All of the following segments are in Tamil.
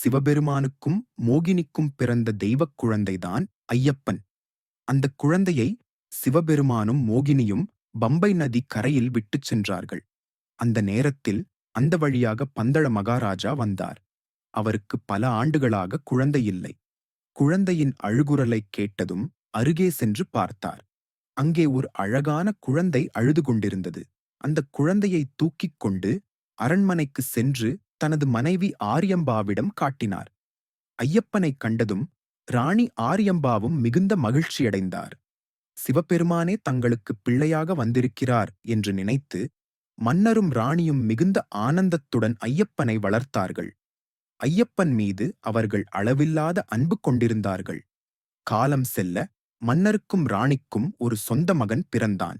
சிவபெருமானுக்கும் மோகினிக்கும் பிறந்த தெய்வக் குழந்தைதான் ஐயப்பன். அந்தக் குழந்தையை சிவபெருமானும் மோகினியும் பம்பை நதி கரையில் விட்டுச் சென்றார்கள். அந்த நேரத்தில் அந்த வழியாக பந்தள மகாராஜா வந்தார். அவருக்கு பல ஆண்டுகளாக குழந்தை இல்லை. குழந்தையின் அழுகுரலைக் கேட்டதும் அருகே சென்று பார்த்தார். அங்கே ஒரு அழகான குழந்தை அழுது கொண்டிருந்தது. அந்தக் குழந்தையை தூக்கிக் கொண்டு அரண்மனைக்கு சென்று தனது மனைவி ஆரியம்பாவிடம் காட்டினார். ஐயப்பனைக் கண்டதும் ராணி ஆரியம்பாவும் மிகுந்த மகிழ்ச்சியடைந்தார். சிவபெருமானே தங்களுக்கு பிள்ளையாக வந்திருக்கிறார் என்று நினைத்து மன்னரும் ராணியும் மிகுந்த ஆனந்தத்துடன் ஐயப்பனை வளர்த்தார்கள். ஐயப்பன் மீது அவர்கள் அளவில்லாத அன்பு கொண்டிருந்தார்கள். காலம் செல்ல மன்னருக்கும் ராணிக்கும் ஒரு சொந்த மகன் பிறந்தான்.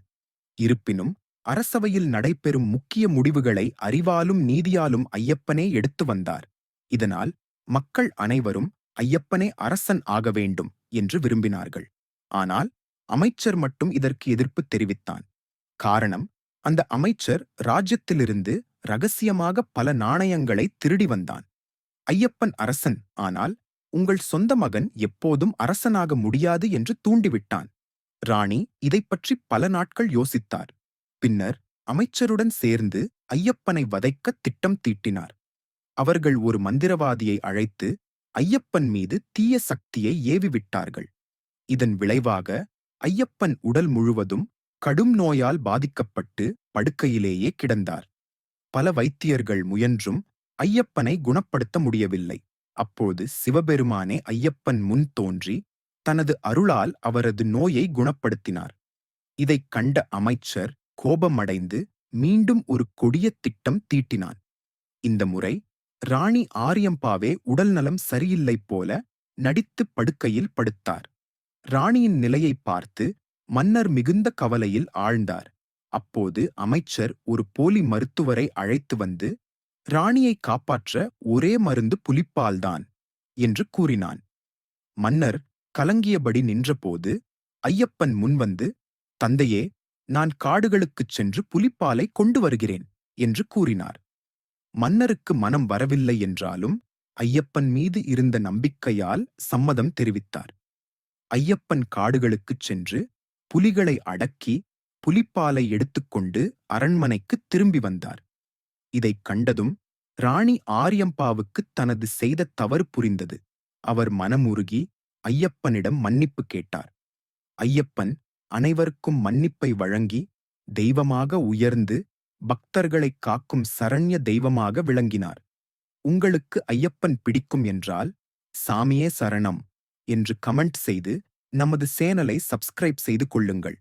இருப்பினும் அரசவையில் நடைபெறும் முக்கிய முடிவுகளை அறிவாலும் நீதியாலும் ஐயப்பனே எடுத்து வந்தார். இதனால் மக்கள் அனைவரும் ஐயப்பனே அரசன் ஆக வேண்டும் என்று விரும்பினார்கள். ஆனால் அமைச்சர் மட்டும் இதற்கு எதிர்ப்பு தெரிவித்தான். காரணம் அந்த அமைச்சர் ராஜ்யத்திலிருந்து ரகசியமாக பல நாணயங்களை திருடி வந்தான். ஐயப்பன் அரசன் ஆனால் உங்கள் சொந்த மகன் எப்போதும் அரசனாக முடியாது என்று தூண்டிவிட்டான். ராணி இதைப் பற்றி பல நாட்கள் யோசித்தார். பின்னர் அமைச்சருடன் சேர்ந்து ஐயப்பனை வதைக்க திட்டம் தீட்டினார். அவர்கள் ஒரு மந்திரவாதியை அழைத்து ஐயப்பன் மீது தீய சக்தியை ஏவிவிட்டார்கள். இதன் விளைவாக ஐயப்பன் உடல் முழுவதும் கடும் நோயால் பாதிக்கப்பட்டு படுக்கையிலேயே கிடந்தார். பல வைத்தியர்கள் முயன்றும் ஐயப்பனை குணப்படுத்த முடியவில்லை. அப்போது சிவபெருமானே ஐயப்பன் முன் தோன்றி தனது அருளால் அவரது நோயை குணப்படுத்தினார். இதைக் கண்ட அமைச்சர் கோபமடைந்து மீண்டும் ஒரு கொடிய திட்டம் தீட்டினான். இந்த முறை ராணி ஆரியம்பாவே உடல்நலம் சரியில்லை போல நடித்து படுக்கையில் படுத்தார். ராணியின் நிலையை பார்த்து மன்னர் மிகுந்த கவலையில் ஆழ்ந்தார். அப்போது அமைச்சர் ஒரு போலி மருத்துவரை அழைத்து வந்து ராணியை காப்பாற்ற ஒரே மருந்து புலிப்பால்தான் என்று கூறினான். மன்னர் கலங்கியபடி நின்றபோது ஐயப்பன் முன்வந்து தந்தையே நான் காடுகளுக்குச் சென்று புலிப்பாலை கொண்டு வருகிறேன் என்று கூறினார். மன்னருக்கு மனம் வரவில்லை என்றாலும் ஐயப்பன் மீது இருந்த நம்பிக்கையால் சம்மதம் தெரிவித்தார். ஐயப்பன் காடுகளுக்குச் சென்று புலிகளை அடக்கி புலிப்பாலை எடுத்துக்கொண்டு அரண்மனைக்குத் திரும்பி வந்தார். இதைக் கண்டதும் ராணி ஆரியம்பாவுக்கு தனது செய்த தவறு புரிந்தது. அவர் மனமுருகி ஐயப்பனிடம் மன்னிப்பு கேட்டார். ஐயப்பன் அனைவருக்கும் மன்னிப்பை வழங்கி தெய்வமாக உயர்ந்து பக்தர்களைக் காக்கும் சரண்ய தெய்வமாக விளங்கினார். உங்களுக்கு ஐயப்பன் பிடிக்கும் என்றால் சாமியே சரணம் என்று கமெண்ட் செய்து நமது சேனலை சப்ஸ்கிரைப் செய்து கொள்ளுங்கள்.